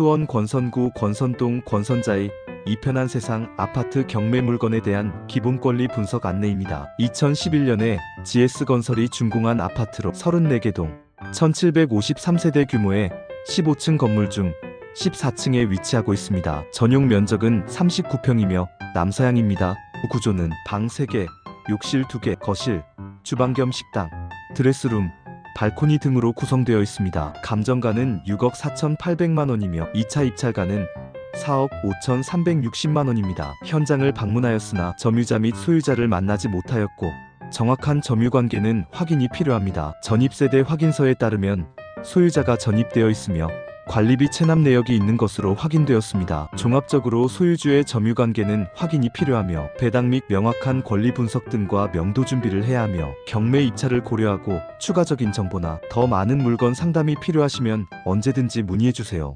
수원 권선구 권선동 권선자의 이편한 세상 아파트 경매 물건에 대한 기본 권리 분석 안내입니다. 2011년에 GS건설이 준공한 아파트로 34개 동 1753세대 규모의 15층 건물 중 14층에 위치하고 있습니다. 전용 면적은 39평이며 남서향입니다. 구조는 방 3개, 욕실 2개, 거실, 주방 겸 식당, 드레스룸, 발코니 등으로 구성되어 있습니다. 감정가는 6억 4,800만 원이며 2차 입찰가는 4억 5,360만 원입니다. 현장을 방문하였으나 점유자 및 소유자를 만나지 못하였고 정확한 점유 관계는 확인이 필요합니다. 전입세대 확인서에 따르면 소유자가 전입되어 있으며 관리비 체납 내역이 있는 것으로 확인되었습니다. 종합적으로 소유주의 점유 관계는 확인이 필요하며 배당 및 명확한 권리 분석 등과 명도 준비를 해야 하며 경매 입찰을 고려하고 추가적인 정보나 더 많은 물건 상담이 필요하시면 언제든지 문의해 주세요.